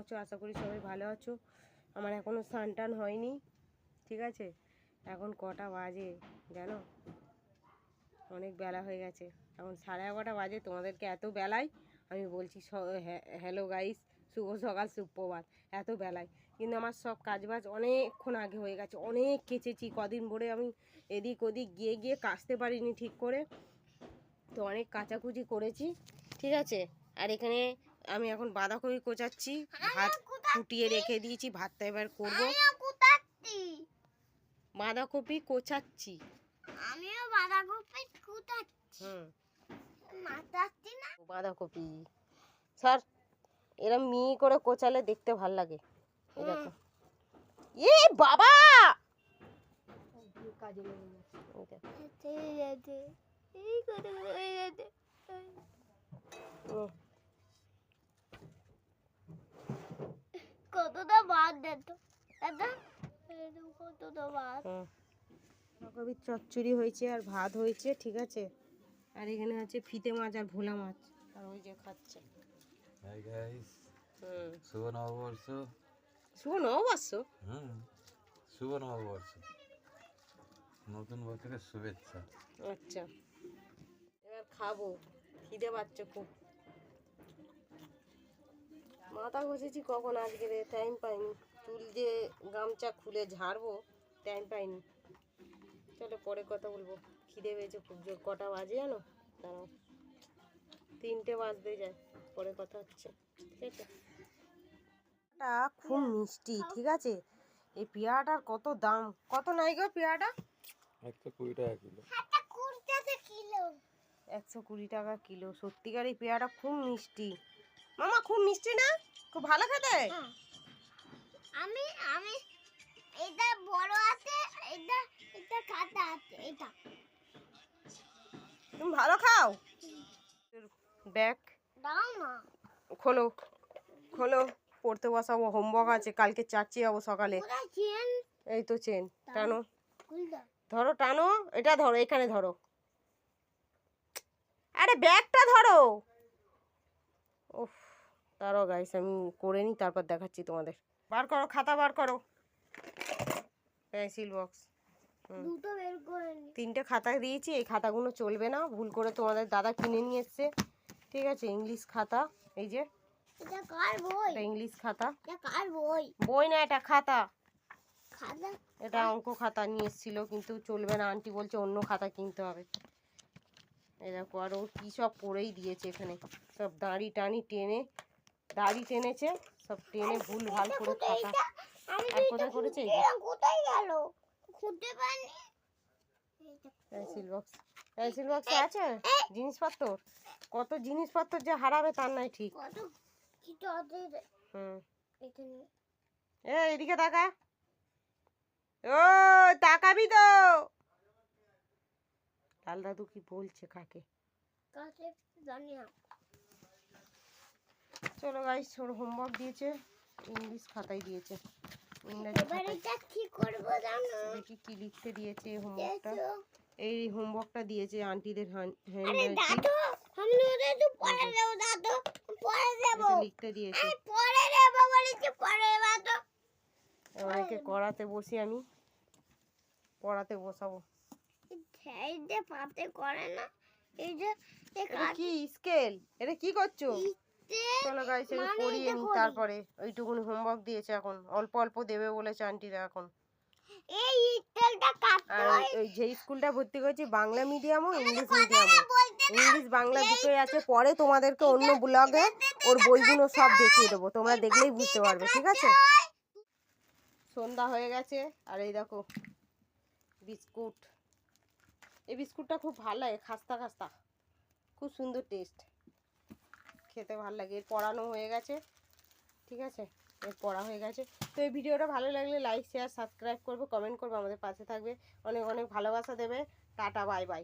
আছো? আশা করি সবাই ভালো আছো। আমার এখনও স্নান টান হয়নি, ঠিক আছে? এখন কটা বাজে, জানো? অনেক বেলা হয়ে গেছে। এখন সাড়ে এগারোটা বাজে, তোমাদেরকে এত বেলায় আমি বলছি হ্যালো গাইস, শুভ সকাল, সুপ্রভাত। এত বেলায়। কিন্তু আমার সব কাজবাজ অনেকক্ষণ আগে হয়ে গেছে, অনেক কেচেছি। কদিন ভরে আমি এদিক ওদিক গিয়ে গিয়ে কাচতে পারিনি ঠিক করে। তো অনেক কাচাকুচি করেছি, ঠিক আছে? আর এখানে আমি এখন বাঁধাকপি কোচাচ্ছি ভাত ফুটিয়ে রেখে দিয়েছি ভাতটা এবার করব। বাঁধাকপি কোচাচ্ছি। আমিও বাঁধাকপি হুম। না। বাঁধাকপি। স্যার এরম মি করে কোচালে দেখতে ভালো লাগে। দেখো। এ বাবা! এই ভাত। দাদা বাঁধাকপির চচ্চড়ি হয়েছে আর ভাত হয়েছে ঠিক আছে? আর এখানে আছে ফিতে মাছ আর ভোলা মাছ। আর ওই যে খাচ্ছে। হাই গাইস শুভ নববর্ষ। শুভ নববর্ষ? হুম। শুভ নববর্ষ। নতুন বছরের শুভেচ্ছা। আচ্ছা। এবার খাব। খিদে পাচ্ছে খুব। মাথা ঘষেছি কখন আজকে রে? টাইম পাইনি। চুল যে গামছা খুলে ঝাড়বো টাইম পাইনি। চলো পরে কথা বলব। খিদে পেয়েছে খুব জোর। কটা বাজে জানো? দাঁড়াও। তিনটে বাজতে যায়। পরে কথা হচ্ছে। ঠিক আছে? এটা খুব মিষ্টি ঠিক আছে? এই পেয়ারাটার কত দাম? কত নাই গো পেয়ারাটা? একশো কুড়ি টাকা কিলো। একশো কুড়ি টাকা কিলো। সত্যিকার এই পেয়ারা খুব মিষ্টি। মামা খুব মিষ্টি না? খুব ভালো খেতে? আমি আমি এটা বড় আছে এটা এটা কাটা আছে এটা। তুমি ভালো খাও? ব্যাগ দাও না। খোলো খোলো পড়তে বসাবো হোমওয়ার্ক আছে কালকে চাচ্ছি যাব সকালে। এই তো চেন টানো। ধরো টানো এটা ধরো এখানে ধরো। আরে ব্যাগটা ধরো। উফ তারও গাইস আমি করে নিই তারপর দেখাচ্ছি তোমাদের। বার করো খাতা বার করো। পেন্সিল বক্স দুটো বের করে নি। তিনটে খাতা দিয়েছি এই খাতাগুলো চলবে না ভুল করে তোমাদের দাদা কিনে নিয়ে এসছে। ঠিক আছে ইংলিশ খাতা এই যে। এটা কার বই? এটা ইংলিশ খাতা। এটা কার বই? বই না এটা খাতা। খাতা? এটা অঙ্ক খাতা নিয়ে এসেছিল কিন্তু চলবে না আন্টি বলছে অন্য খাতা কিনতে হবে। দেখো আর ও কী সব পড়েই দিয়েছে এখানে। সব দাঁড়ি টানি টেনে দাড়ি টেনেছে সব টেনে ভুল ভালো করে খাতা আর কোথায় করেছে কোথায় গেল? খুঁজতে পারিনি। পেন্সিল বক্স পেন্সিল বক্সে আছে? জিনিসপত্র? কত জিনিসপত্র যে হারাবে তার নাই ঠিক। হুম। এ এদিকে তাকা। ও তাকাবি তো। লাল দাদু কি বলছে কাকে জানি না। চলো গাইস ওর হোমওয়ার্ক দিয়েছে ইংলিশ খাতায় দিয়েছে। দেখি কি লিখতে দিয়েছে হোমওয়ার্কটা এই হোমওয়ার্কটা দিয়েছে আন্টিদের লিখতে দিয়েছে। করাতে বসি আমি। পড়াতে বসাবো। এই যে পাতে করে না এই যে কি স্কেল এটা কি করছ? চলো গাইস এটা মানে করিয়ে নি তারপরে ওইটুকুনি হোমওয়ার্ক দিয়েছে এখন। অল্প অল্প দেবে বলেছে আন্টিরা এখন। এই স্কেলটা কাটতে আর ওই- যে স্কুলটা ভর্তি করেছি বাংলা মিডিয়ামও ইংলিশ মিডিয়ামও ইংলিশ বাংলা দুটোই আছে। পরে তোমাদেরকে অন্য ব্লগে ওর বইগুলো সব দেখিয়ে দেবো। তোমরা দেখলেই বুঝতে পারবে ঠিক আছে? সন্ধ্যা হয়ে গেছে আর এই দেখো বিস্কুট। এই বিস্কুটটা খুব ভালো লাগে খাস্তা খাস্তা। খুব সুন্দর টেস্ট খেতে ভালো লাগে। এর পড়ানো হয়ে গেছে, ঠিক আছে? এর পড়া হয়ে গেছে। তো এই ভিডিওটা ভালো লাগলে লাইক শেয়ার সাবস্ক্রাইব করবে কমেন্ট করবে, আমাদের পাশে থাকবে। অনেক অনেক ভালোবাসা দেবে। Tata bye bye